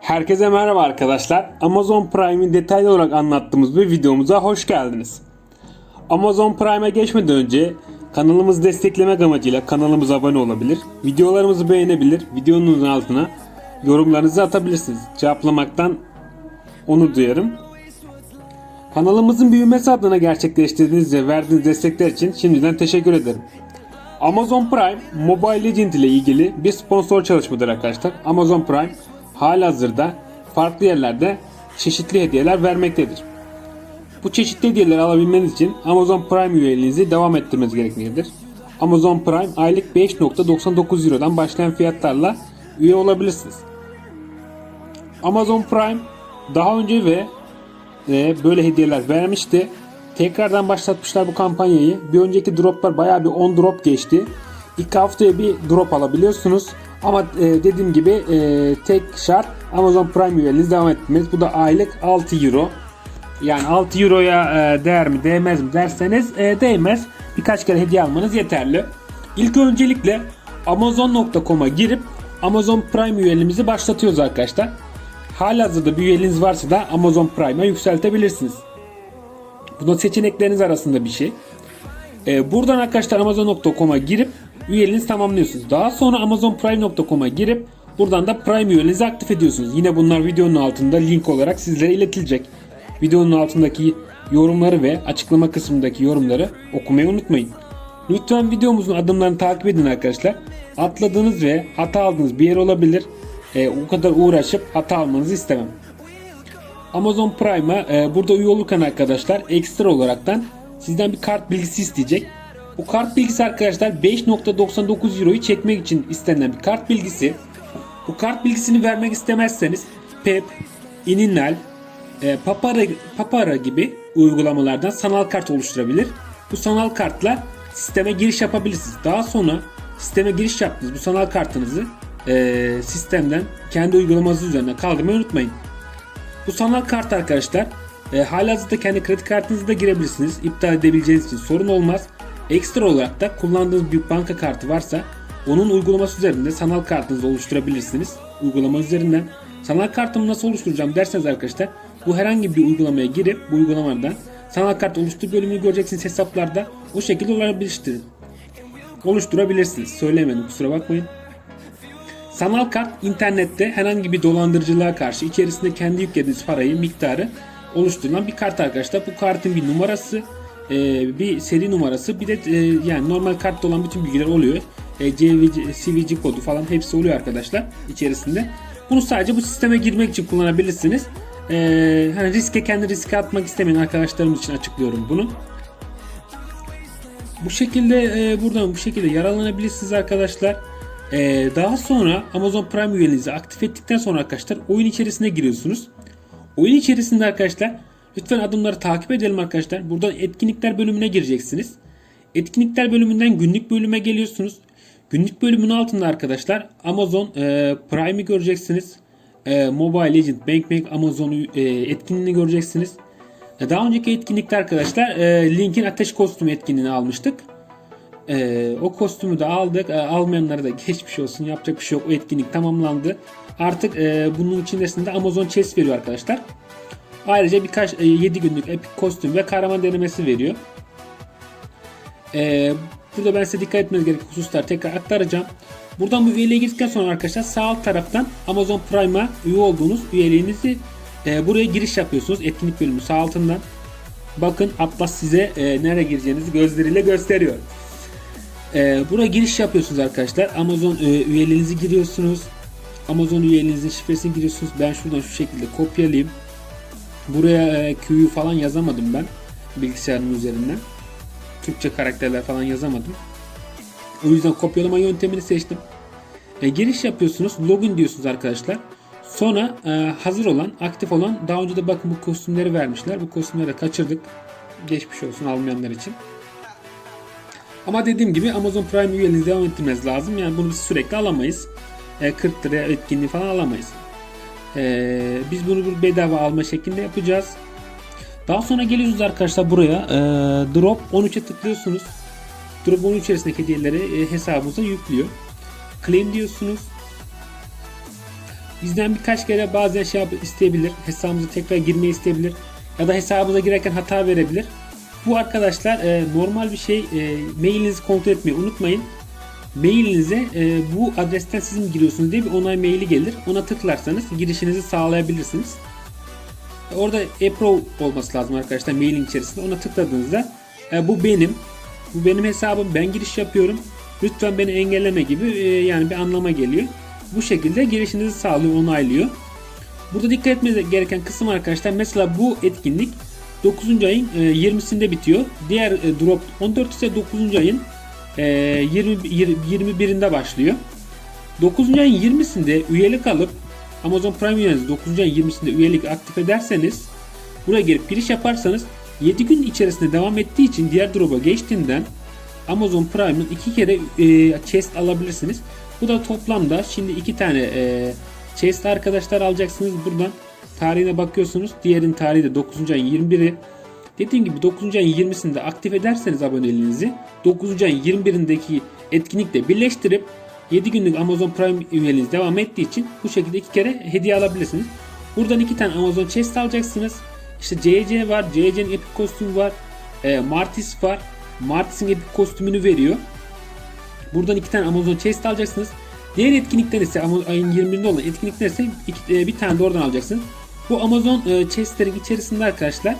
Herkese merhaba arkadaşlar. Amazon Prime'in detaylı olarak anlattığımız bir videomuza hoş geldiniz. Amazon Prime'a geçmeden önce kanalımızı desteklemek amacıyla kanalımıza abone olabilir, videolarımızı beğenebilir, videonun altına yorumlarınızı atabilirsiniz. Cevaplamaktan onur duyarım. Kanalımızın büyümesi adına gerçekleştirdiğiniz ve verdiğiniz destekler için şimdiden teşekkür ederim. Amazon Prime Mobile Legends ile ilgili bir sponsor çalışmadır arkadaşlar. Amazon Prime halihazırda farklı yerlerde çeşitli hediyeler vermektedir. Bu çeşitli hediyeleri alabilmeniz için Amazon Prime üyeliğinizi devam ettirmeniz gerekmektedir. Amazon Prime aylık 5.99 Euro'dan başlayan fiyatlarla üye olabilirsiniz. Amazon Prime daha önce ve e, böyle hediyeler vermişti. Tekrardan başlatmışlar bu kampanyayı. Bir önceki droplar bayağı bir 10 drop geçti. İlk haftaya bir drop alabiliyorsunuz. Ama e, dediğim gibi e, tek şart Amazon Prime üyeliğiniz devam etmeniz. Bu da aylık 6 euro. Yani 6 euroya e, değer mi değmez mi derseniz e, değmez. Birkaç kere hediye almanız yeterli. İlk öncelikle Amazon.com'a girip Amazon Prime üyeliğimizi başlatıyoruz arkadaşlar. Halihazırda bir üyeliğiniz varsa da Amazon Prime'a yükseltebilirsiniz. Bu da seçenekleriniz arasında bir şey. Ee, buradan arkadaşlar Amazon.com'a girip üyeliğinizi tamamlıyorsunuz. Daha sonra AmazonPrime.com'a girip buradan da Prime üyeliğinizi aktif ediyorsunuz. Yine bunlar videonun altında link olarak sizlere iletilecek. Videonun altındaki yorumları ve açıklama kısmındaki yorumları okumayı unutmayın. Lütfen videomuzun adımlarını takip edin arkadaşlar. Atladığınız ve hata aldığınız bir yer olabilir. Ee, o kadar uğraşıp hata almanızı istemem. Amazon Prime'a e, burada üye olurken arkadaşlar ekstra olaraktan sizden bir kart bilgisi isteyecek. Bu kart bilgisi arkadaşlar 5.99 Euro'yu çekmek için istenilen bir kart bilgisi. Bu kart bilgisini vermek istemezseniz PEP, Ininal, e, Papara, Papara gibi uygulamalardan sanal kart oluşturabilir. Bu sanal kartla sisteme giriş yapabilirsiniz. Daha sonra sisteme giriş yaptığınız bu sanal kartınızı e, sistemden kendi uygulamanız üzerinden kaldırmayı unutmayın. Bu sanal kart arkadaşlar e, halihazırda kendi kredi kartınızı da girebilirsiniz. İptal edebileceğiniz için sorun olmaz. Ekstra olarak da kullandığınız bir banka kartı varsa onun uygulaması üzerinde sanal kartınızı oluşturabilirsiniz. Uygulama üzerinden. Sanal kartımı nasıl oluşturacağım derseniz arkadaşlar bu herhangi bir uygulamaya girip bu uygulamadan sanal kart oluştur bölümünü göreceksiniz hesaplarda. O şekilde olabilirsiniz. Oluşturabilirsiniz. Söylemedim kusura bakmayın. Sanal kart internette herhangi bir dolandırıcılığa karşı içerisinde kendi yüklediğiniz parayı miktarı oluşturulan bir kart arkadaşlar. Bu kartın bir numarası, e, bir seri numarası, bir de e, yani normal kartta olan bütün bilgiler oluyor. E, CVC, CVC kodu falan hepsi oluyor arkadaşlar içerisinde. Bunu sadece bu sisteme girmek için kullanabilirsiniz. E, hani riske kendi riske atmak istemeyen arkadaşlarımız için açıklıyorum bunu. Bu şekilde e, buradan bu şekilde yararlanabilirsiniz arkadaşlar. Ee, daha sonra Amazon Prime üyeliğinizi aktif ettikten sonra arkadaşlar oyun içerisine giriyorsunuz. Oyun içerisinde arkadaşlar lütfen adımları takip edelim arkadaşlar. Buradan etkinlikler bölümüne gireceksiniz. Etkinlikler bölümünden günlük bölüme geliyorsunuz. Günlük bölümün altında arkadaşlar Amazon e, Prime'i göreceksiniz. E, Mobile Legend, Bank Bank Amazon e, etkinliğini göreceksiniz. E, daha önceki etkinlikte arkadaşlar e, Link'in ateş kostümü etkinliğini almıştık. Ee, o kostümü de aldık. Ee, almayanlara da geçmiş olsun. Yapacak bir şey yok. O etkinlik tamamlandı. Artık e, bunun içerisinde Amazon Chest veriyor arkadaşlar. Ayrıca birkaç e, 7 günlük epik kostüm ve kahraman denemesi veriyor. Ee, burada ben size dikkat etmeniz gereken hususlar tekrar aktaracağım. Buradan bu üyeliğe girdikten sonra arkadaşlar sağ alt taraftan Amazon Prime'a üye olduğunuz üyeliğinizi e, buraya giriş yapıyorsunuz. Etkinlik bölümü sağ altından. Bakın Atlas size e, nereye gireceğinizi gözleriyle gösteriyor. Ee, buraya giriş yapıyorsunuz arkadaşlar. Amazon e, üyeliğinizi giriyorsunuz. Amazon üyeliğinizin şifresini giriyorsunuz. Ben şuradan şu şekilde kopyalayayım. Buraya e, Q'yu falan yazamadım ben. Bilgisayarın üzerinden. Türkçe karakterler falan yazamadım. O yüzden kopyalama yöntemini seçtim. E, giriş yapıyorsunuz. Login diyorsunuz arkadaşlar. Sonra e, hazır olan, aktif olan daha önce de bakın bu kostümleri vermişler. Bu kostümleri kaçırdık. Geçmiş olsun almayanlar için. Ama dediğim gibi Amazon Prime üyeliğinizi devam ettirmeniz lazım. Yani bunu biz sürekli alamayız. E, 40 liraya etkinliği falan alamayız. E, biz bunu bir bedava alma şeklinde yapacağız. Daha sonra geliyoruz arkadaşlar buraya. E, Drop 13'e tıklıyorsunuz. Drop 13 içerisindeki hediyeleri e, hesabınıza yüklüyor. Claim diyorsunuz. Bizden birkaç kere bazen şey isteyebilir. Hesabımıza tekrar girmeyi isteyebilir. Ya da hesabımıza girerken hata verebilir. Bu arkadaşlar e, normal bir şey. E, mailinizi kontrol etmeyi unutmayın. Mailinize e, bu adresten siz mi giriyorsunuz diye bir onay maili gelir. Ona tıklarsanız girişinizi sağlayabilirsiniz. Orada e-pro olması lazım arkadaşlar mailin içerisinde. Ona tıkladığınızda e, bu benim. Bu benim hesabım. Ben giriş yapıyorum. Lütfen beni engelleme gibi e, yani bir anlama geliyor. Bu şekilde girişinizi sağlıyor, onaylıyor. Burada dikkat etmeniz gereken kısım arkadaşlar mesela bu etkinlik 9. ayın e, 20'sinde bitiyor. Diğer e, drop 14 ise 9. ayın e, 20, 21'inde başlıyor. 9. ayın 20'sinde üyelik alıp Amazon Prime üyeniz 9. ayın 20'sinde üyelik aktif ederseniz buraya gelip giriş yaparsanız 7 gün içerisinde devam ettiği için diğer drop'a geçtiğinden Amazon Prime'ın iki kere e, chest alabilirsiniz. Bu da toplamda şimdi iki tane e, chest arkadaşlar alacaksınız buradan. Tarihine bakıyorsunuz. Diğerin tarihi de 9. ayın 21'i. Dediğim gibi 9. ayın 20'sinde aktif ederseniz aboneliğinizi 9. ayın 21'indeki etkinlikle birleştirip 7 günlük Amazon Prime üyeliğiniz devam ettiği için bu şekilde iki kere hediye alabilirsiniz. Buradan iki tane Amazon chest alacaksınız. İşte CC var, CC'nin epic kostümü var, e, Martis var. Martis'in epic kostümünü veriyor. Buradan iki tane Amazon chest alacaksınız. Diğer etkinlikler ise ayın 21'inde olan etkinlikler ise iki- e, bir tane de oradan alacaksınız. Bu Amazon e, chestlerin içerisinde arkadaşlar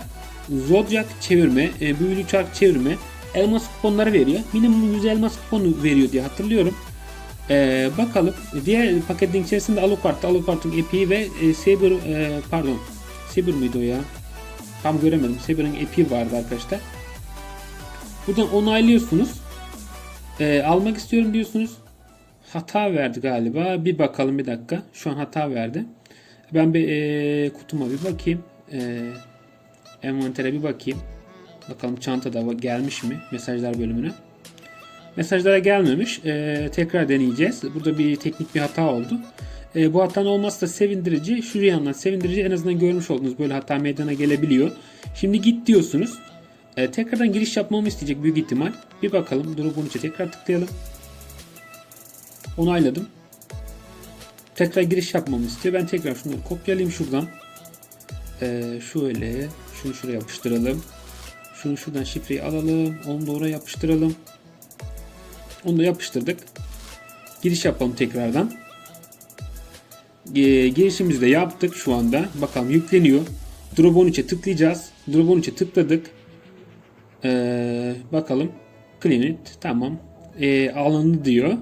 Zodiac çevirme, e, büyülü çark çevirme, elmas kuponları veriyor. Minimum 100 elmas kuponu veriyor diye hatırlıyorum. E, bakalım. Diğer paketin içerisinde Alucard, Alucard'ın epiği ve e, Saber, e, pardon Saber mıydı o ya? Tam göremedim. Saber'ın epiği vardı arkadaşlar. Buradan onaylıyorsunuz. Ee, almak istiyorum diyorsunuz. Hata verdi galiba. Bir bakalım bir dakika. Şu an hata verdi. Ben bir e, kutuma bir bakayım. E, envantere bir bakayım. Bakalım çantada gelmiş mi mesajlar bölümüne. Mesajlara gelmemiş. E, tekrar deneyeceğiz. Burada bir teknik bir hata oldu. E, bu hatanın olması da sevindirici. Şu yandan sevindirici en azından görmüş oldunuz. Böyle hata meydana gelebiliyor. Şimdi git diyorsunuz. E, tekrardan giriş yapmamı isteyecek büyük ihtimal. Bir bakalım. Drop'un içe tekrar tıklayalım. Onayladım. Tekrar giriş yapmamı istiyor. Ben tekrar şunları kopyalayayım şuradan. E, şöyle. Şunu şuraya yapıştıralım. Şunu şuradan şifreyi alalım. Onu da oraya yapıştıralım. Onu da yapıştırdık. Giriş yapalım tekrardan. E, girişimizi de yaptık şu anda. Bakalım yükleniyor. Drop 13'e tıklayacağız. Drop 13'e tıkladık. Ee, bakalım. Clean it. Tamam. Ee, alındı diyor.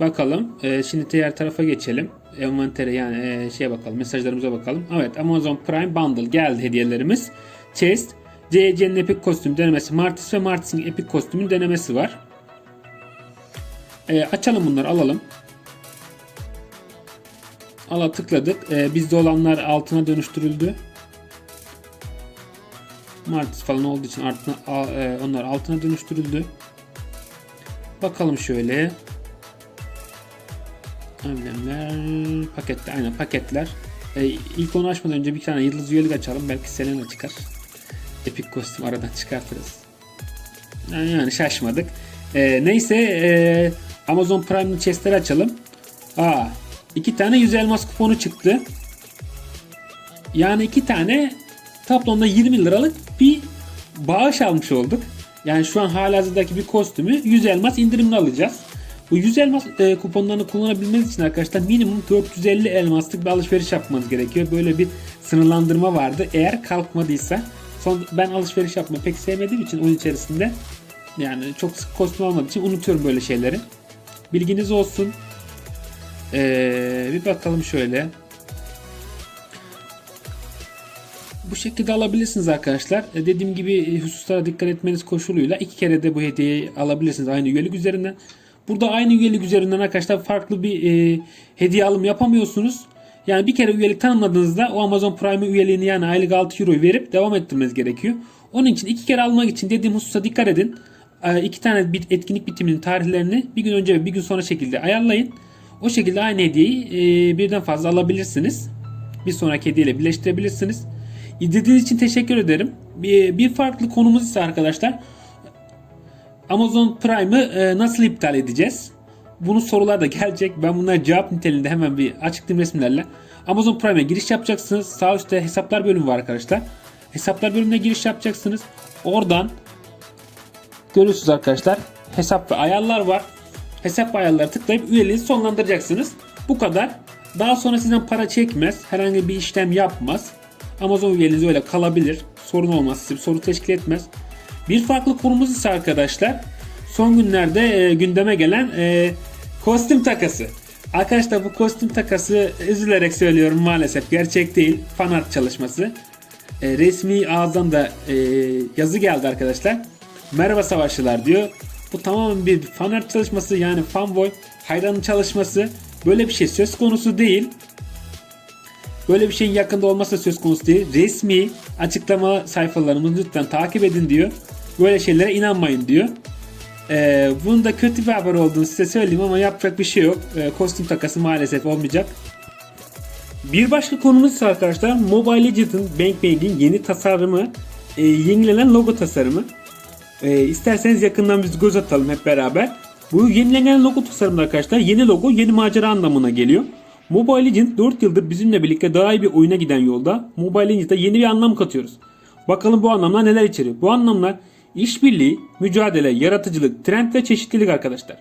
Bakalım. Ee, şimdi diğer tarafa geçelim. Envantere yani e, şeye bakalım. Mesajlarımıza bakalım. Evet Amazon Prime Bundle geldi hediyelerimiz. Chest. CC'nin Epic kostüm denemesi. Martis ve Martis'in Epic kostümün denemesi var. Ee, açalım bunları alalım. Ala tıkladık. Ee, bizde olanlar altına dönüştürüldü. Martis falan olduğu için altına, a- e, onlar altına dönüştürüldü. Bakalım şöyle. Amblemler, pakette aynen paketler. E, ilk onu açmadan önce bir tane yıldız üyelik açalım. Belki Selena çıkar. Epik kostüm aradan çıkartırız. Yani, yani şaşmadık. E, neyse e, Amazon Prime'ın chestleri açalım. Aa, iki tane 100 elmas kuponu çıktı. Yani iki tane toplamda 20 liralık bir bağış almış olduk. Yani şu an halihazırdaki bir kostümü 100 elmas indirimli alacağız. Bu 100 elmas e, kuponlarını kullanabilmeniz için arkadaşlar minimum 450 elmaslık bir alışveriş yapmanız gerekiyor. Böyle bir sınırlandırma vardı. Eğer kalkmadıysa son ben alışveriş yapmayı pek sevmediğim için oyun içerisinde yani çok sık kostüm almadığı için unutuyorum böyle şeyleri. Bilginiz olsun. Ee, bir bakalım şöyle. Bu şekilde alabilirsiniz arkadaşlar. E, Dediğim gibi e, hususlara dikkat etmeniz koşuluyla iki kere de bu hediyeyi alabilirsiniz aynı üyelik üzerinden. Burada aynı üyelik üzerinden arkadaşlar farklı bir e, hediye alım yapamıyorsunuz. Yani bir kere üyelik tanımladığınızda o Amazon Prime üyeliğini yani aylık 6 euro verip devam ettirmeniz gerekiyor. Onun için iki kere almak için dediğim hususa dikkat edin. E, iki tane bir etkinlik bitiminin tarihlerini bir gün önce ve bir gün sonra şekilde ayarlayın. O şekilde aynı hediyeyi e, birden fazla alabilirsiniz. Bir sonraki hediyeyle birleştirebilirsiniz. İzlediğiniz için teşekkür ederim. Bir, bir farklı konumuz ise arkadaşlar Amazon Prime'ı e, nasıl iptal edeceğiz? Bunun sorular da gelecek. Ben bunlara cevap niteliğinde hemen bir açıklayayım resimlerle. Amazon Prime'e giriş yapacaksınız. Sağ üstte hesaplar bölümü var arkadaşlar. Hesaplar bölümüne giriş yapacaksınız. Oradan görüyorsunuz arkadaşlar. Hesap ve ayarlar var. Hesap ve ayarları tıklayıp üyeliğinizi sonlandıracaksınız. Bu kadar. Daha sonra sizden para çekmez. Herhangi bir işlem yapmaz. Amazon üyeliğiniz öyle kalabilir. Sorun olmaz. Size bir sorun teşkil etmez. Bir farklı konumuz ise arkadaşlar son günlerde e, gündeme gelen e, kostüm takası. Arkadaşlar bu kostüm takası üzülerek söylüyorum maalesef gerçek değil. Fan art çalışması. E, resmi ağızdan da e, yazı geldi arkadaşlar. Merhaba savaşçılar diyor. Bu tamamen bir fan art çalışması yani fanboy hayranın çalışması. Böyle bir şey söz konusu değil. Böyle bir şeyin yakında olması söz konusu değil. Resmi açıklama sayfalarımızı lütfen takip edin diyor. Böyle şeylere inanmayın diyor. Ee, bunun da kötü bir haber olduğunu size söyleyeyim ama yapacak bir şey yok. Ee, kostüm takası maalesef olmayacak. Bir başka konumuz ise arkadaşlar Mobile Legends'ın Bank Bank'in yeni tasarımı, e, yenilenen logo tasarımı. E, isterseniz yakından biz göz atalım hep beraber. Bu yenilenen logo tasarımı arkadaşlar yeni logo yeni macera anlamına geliyor. Mobile Legends 4 yıldır bizimle birlikte daha iyi bir oyuna giden yolda Mobile Legends'da yeni bir anlam katıyoruz. Bakalım bu anlamlar neler içeriyor. Bu anlamlar işbirliği, mücadele, yaratıcılık, trend ve çeşitlilik arkadaşlar.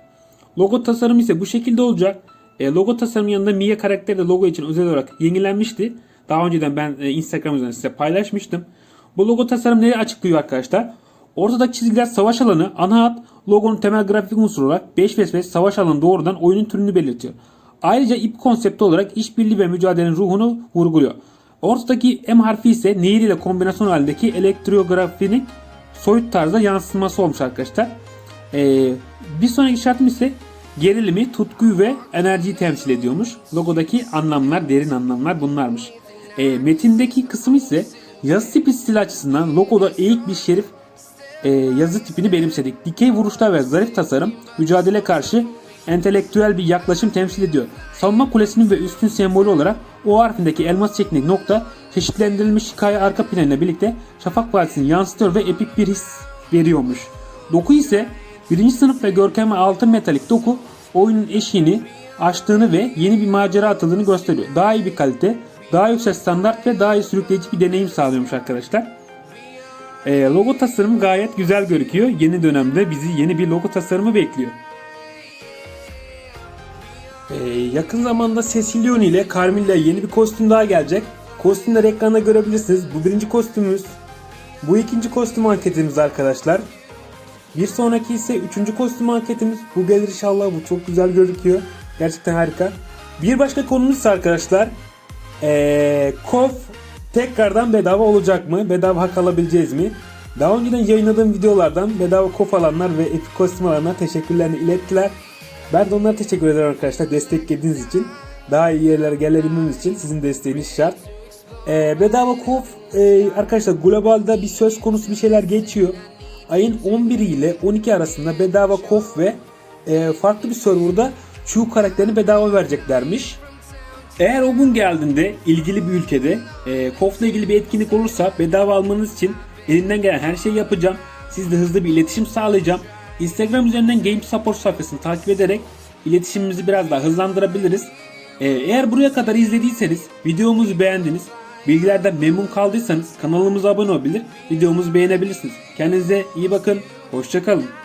Logo tasarımı ise bu şekilde olacak. E, logo tasarımı yanında Mia karakteri de logo için özel olarak yenilenmişti. Daha önceden ben e, Instagram üzerinden size paylaşmıştım. Bu logo tasarım neyi açıklıyor arkadaşlar? Ortadaki çizgiler savaş alanı, ana hat, logonun temel grafik unsuru olarak 5 vs 5 savaş alanı doğrudan oyunun türünü belirtiyor. Ayrıca ip konsepti olarak işbirliği ve mücadelenin ruhunu vurguluyor. Ortadaki M harfi ise nehir ile kombinasyon halindeki elektrografinin soyut tarzda yansıtılması olmuş arkadaşlar. Ee, bir sonraki işaretim ise gerilimi, tutkuyu ve enerjiyi temsil ediyormuş. Logodaki anlamlar, derin anlamlar bunlarmış. Ee, metindeki kısım ise yazı tipi stili açısından logoda eğik bir şerif e, yazı tipini benimsedik. Dikey vuruşlar ve zarif tasarım mücadele karşı entelektüel bir yaklaşım temsil ediyor. Savunma kulesinin ve üstün sembolü olarak O harfindeki elmas şeklindeki nokta çeşitlendirilmiş hikaye arka planıyla birlikte Şafak Vadisi'ni yansıtıyor ve epik bir his veriyormuş. Doku ise birinci sınıf ve görkemli altın metalik doku oyunun eşiğini aştığını ve yeni bir macera atıldığını gösteriyor. Daha iyi bir kalite, daha yüksek standart ve daha iyi sürükleyici bir deneyim sağlıyormuş arkadaşlar. E, logo tasarımı gayet güzel gözüküyor. Yeni dönemde bizi yeni bir logo tasarımı bekliyor. Yakın zamanda Cecilion ile Carmilla yeni bir kostüm daha gelecek. Kostümleri ekranda görebilirsiniz. Bu birinci kostümümüz. Bu ikinci kostüm anketimiz arkadaşlar. Bir sonraki ise üçüncü kostüm anketimiz. Bu gelir inşallah. Bu çok güzel gözüküyor. Gerçekten harika. Bir başka konumuz ise arkadaşlar. Ee, KOF tekrardan bedava olacak mı? Bedava hak alabileceğiz mi? Daha önceden yayınladığım videolardan bedava KOF alanlar ve epik kostüm alanlar teşekkürlerini ilettiler. Ben de onlara teşekkür ederim arkadaşlar desteklediğiniz için. Daha iyi yerlere gelebilmemiz için sizin desteğiniz şart. Ee, bedava KOF e, arkadaşlar globalde bir söz konusu bir şeyler geçiyor. Ayın 11 ile 12 arasında bedava KOF ve e, farklı bir serverda Chu karakterini bedava vereceklermiş. Eğer o gün geldiğinde ilgili bir ülkede e, KOF'la ilgili bir etkinlik olursa bedava almanız için elimden gelen her şeyi yapacağım. Sizle hızlı bir iletişim sağlayacağım. Instagram üzerinden Game Support sayfasını takip ederek iletişimimizi biraz daha hızlandırabiliriz. E, eğer buraya kadar izlediyseniz, videomuzu beğendiniz, bilgilerden memnun kaldıysanız kanalımıza abone olabilir, videomuzu beğenebilirsiniz. Kendinize iyi bakın, hoşçakalın.